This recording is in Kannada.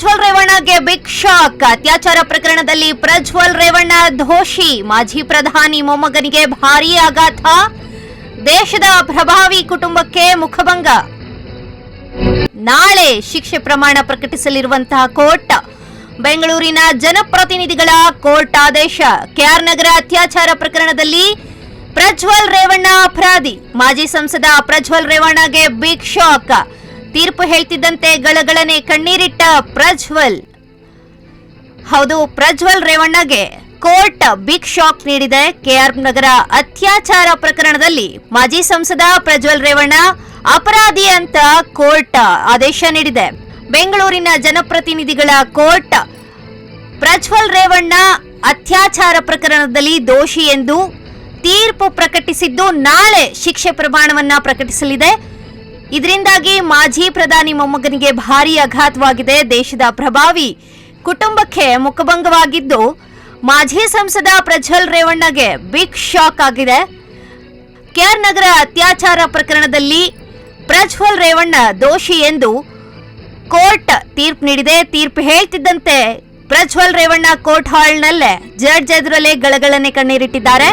ಪ್ರಜ್ವಲ್ ರೇವಣ್ಣಗೆ ಬಿಗ್ ಶಾಕ್. ಅತ್ಯಾಚಾರ ಪ್ರಕರಣದಲ್ಲಿ ಪ್ರಜ್ವಲ್ ರೇವಣ್ಣ ದೋಷಿ. ಮಾಜಿ ಪ್ರಧಾನಿ ಮೊಮ್ಮಗನಿಗೆ ಭಾರೀ ಆಘಾತ. ದೇಶದ ಪ್ರಭಾವಿ ಕುಟುಂಬಕ್ಕೆ ಮುಖಭಂಗ. ನಾಳೆ ಶಿಕ್ಷೆ ಪ್ರಮಾಣ ಪ್ರಕಟಿಸಲಿರುವಂತಹ ಕೋರ್ಟ್. ಬೆಂಗಳೂರಿನ ಜನಪ್ರತಿನಿಧಿಗಳ ಕೋರ್ಟ್ ಆದೇಶ. ಕೆಆರ್ ನಗರ ಅತ್ಯಾಚಾರ ಪ್ರಕರಣದಲ್ಲಿ ಪ್ರಜ್ವಲ್ ರೇವಣ್ಣ ಅಪರಾಧಿ. ಮಾಜಿ ಸಂಸದ ಪ್ರಜ್ವಲ್ ರೇವಣ್ಣಗೆ ಬಿಗ್ ಶಾಕ್. ತೀರ್ಪು ಹೇಳ್ತಿದ್ದಂತೆ ಗಳಗಳನೆ ಕಣ್ಣೀರಿಟ್ಟ ಪ್ರಜ್ವಲ್. ಹೌದು, ಪ್ರಜ್ವಲ್ ರೇವಣ್ಣಗೆ ಕೋರ್ಟ್ ಬಿಗ್ ಶಾಕ್ ನೀಡಿದೆ. ಕೆಆರ್ ನಗರ ಅತ್ಯಾಚಾರ ಪ್ರಕರಣದಲ್ಲಿ ಮಾಜಿ ಸಂಸದ ಪ್ರಜ್ವಲ್ ರೇವಣ್ಣ ಅಪರಾಧಿ ಅಂತ ಕೋರ್ಟ್ ಆದೇಶ ನೀಡಿದೆ. ಬೆಂಗಳೂರಿನ ಜನಪ್ರತಿನಿಧಿಗಳ ಕೋರ್ಟ್, ಪ್ರಜ್ವಲ್ ರೇವಣ್ಣ ಅತ್ಯಾಚಾರ ಪ್ರಕರಣದಲ್ಲಿ ದೋಷಿ ಎಂದು ತೀರ್ಪು ಪ್ರಕಟಿಸಿದ್ದು ನಾಳೆ ಶಿಕ್ಷೆ ಪ್ರಮಾಣವನ್ನ ಪ್ರಕಟಿಸಲಿದೆ. ಇದರಿಂದಾಗಿ ಮಾಜಿ ಪ್ರಧಾನಿ ಮೊಮ್ಮಗನಿಗೆ ಭಾರೀ ಆಘಾತವಾಗಿದೆ. ದೇಶದ ಪ್ರಭಾವಿ ಕುಟುಂಬಕ್ಕೆ ಮುಖಭಂಗವಾಗಿದ್ದು, ಮಾಜಿ ಸಂಸದ ಪ್ರಜ್ವಲ್ ರೇವಣ್ಣಗೆ ಬಿಗ್ ಶಾಕ್ ಆಗಿದೆ. ಕೆಆರ್ ನಗರ ಅತ್ಯಾಚಾರ ಪ್ರಕರಣದಲ್ಲಿ ಪ್ರಜ್ವಲ್ ರೇವಣ್ಣ ದೋಷಿ ಎಂದು ಕೋರ್ಟ್ ತೀರ್ಪು ನೀಡಿದೆ. ತೀರ್ಪು ಹೇಳ್ತಿದ್ದಂತೆ ಪ್ರಜ್ವಲ್ ರೇವಣ್ಣ ಕೋರ್ಟ್ ಹಾಲ್ನಲ್ಲೇ ಜಡ್ಜ್ ಎದುರಲ್ಲೇ ಗಳಗಳನ್ನೇ ಕಣ್ಣೀರಿಟ್ಟಿದ್ದಾರೆ.